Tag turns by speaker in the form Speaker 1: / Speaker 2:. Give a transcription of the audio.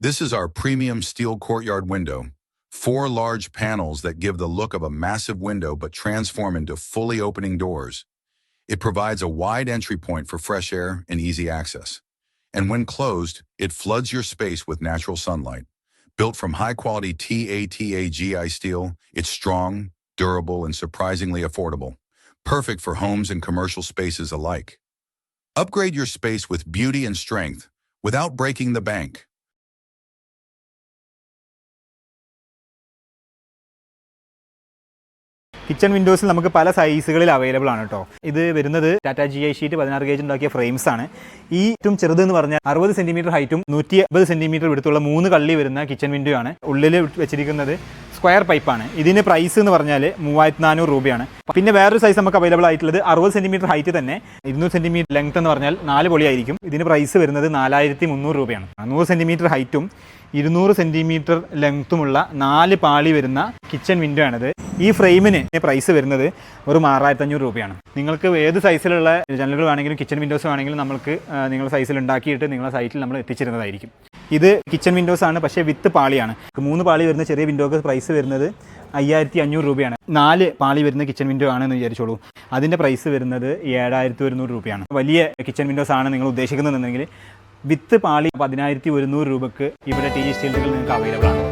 Speaker 1: This is our premium steel courtyard window. Four large panels that give the look of a massive window but transform into fully opening doors. It provides a wide entry point for fresh air and easy access. And when closed, it floods your space with natural sunlight. Built from high-quality TATAGI steel, it's strong, durable, and surprisingly affordable. Perfect for homes and commercial spaces alike. Upgrade your space with beauty and strength without breaking the bank.
Speaker 2: Kitchen വിൻഡോസിൽ നമുക്ക് പല സൈസുകളിൽ available ആണ് കേട്ടോ. ഇത് വരുന്നത് Tata G I sheet പതിനാറ് gauge ഉണ്ടാക്കിയ frames ആണ്. ഈ ഏറ്റവും ചെറുത് എന്ന് പറഞ്ഞാൽ അറുപത് സെന്റിമീറ്റർ ഹൈറ്റും നൂറ്റി അമ്പത് സെന്റിമീറ്റർ വിടുത്തുള്ള മൂന്ന് കള്ളി വരുന്ന കിച്ചൺ വിൻഡോ ആണ് ഉള്ളിൽ വെച്ചിരിക്കുന്നത് സ്ക്വയർ പൈപ്പാണ് ഇതിന് പ്രൈസ് എന്ന് പറഞ്ഞാൽ മൂവായിരത്തി നാനൂറ് രൂപയാണ്. പിന്നെ വേറൊരു സൈസ് നമുക്ക് അവൈലബിൾ ആയിട്ടുള്ളത് അറുപത് സെന്റിമീറ്റർ ഹൈറ്റ് തന്നെ ഇരുന്നൂറ് സെന്റിമീറ്റർ ലെങ്ത് എന്ന് പറഞ്ഞാൽ നാല് പൊളിയായിരിക്കും ഇതിന് പ്രൈസ് വരുന്നത് നാലായിരത്തി മുന്നൂറ് രൂപയാണ് നൂറ് സെന്റിമീറ്റർ ഹൈറ്റും ഇരുന്നൂറ് സെന്റിമീറ്റർ ലെങ്ത്തുമുള്ള നാല് പാളി വരുന്ന കിച്ചൺ വിൻഡോ ആണിത്. ഈ ഫ്രെയിമിന് പ്രൈസ് വരുന്നത് ഒരു ആറായിരത്തി അഞ്ഞൂറ് രൂപയാണ്. നിങ്ങൾക്ക് ഏത് സൈസിലുള്ള ജനലുകൾ വേണമെങ്കിലും കിച്ചൺ വിൻഡോസ് വേണമെങ്കിലും നമുക്ക് നിങ്ങളുടെ സൈസിൽ ഉണ്ടാക്കിയിട്ട് നിങ്ങളുടെ സൈറ്റിൽ നമ്മൾ എത്തിച്ചിരുന്നതായിരിക്കും. ഇത് കിച്ചൺ വിൻഡോസ് ആണ് പക്ഷേ വിത്ത് പാളിയാണ്. മൂന്ന് പാളി വരുന്ന ചെറിയ വിൻഡോക്ക് പ്രൈസ് വരുന്നത് അയ്യായിരത്തി അഞ്ഞൂറ് രൂപയാണ്. നാല് പാളി വരുന്ന കിച്ചൺ വിൻഡോ ആണെന്ന് വിചാരിച്ചോളൂ. അതിന്റെ പ്രൈസ് വരുന്നത് ഏഴായിരത്തി ഒരുന്നൂറ് രൂപയാണ്. വലിയ കിച്ചൺ വിൻഡോസ് ആണ് നിങ്ങൾ ഉദ്ദേശിക്കുന്നതെന്നുണ്ടെങ്കിൽ വിത്ത് പാളി പതിനായിരത്തി ഒരുന്നൂറ് രൂപക്ക് ഇവിടെ ടി ജി സ്റ്റീലുകൾ നിങ്ങൾക്ക് അവൈലബിൾ ആണ്.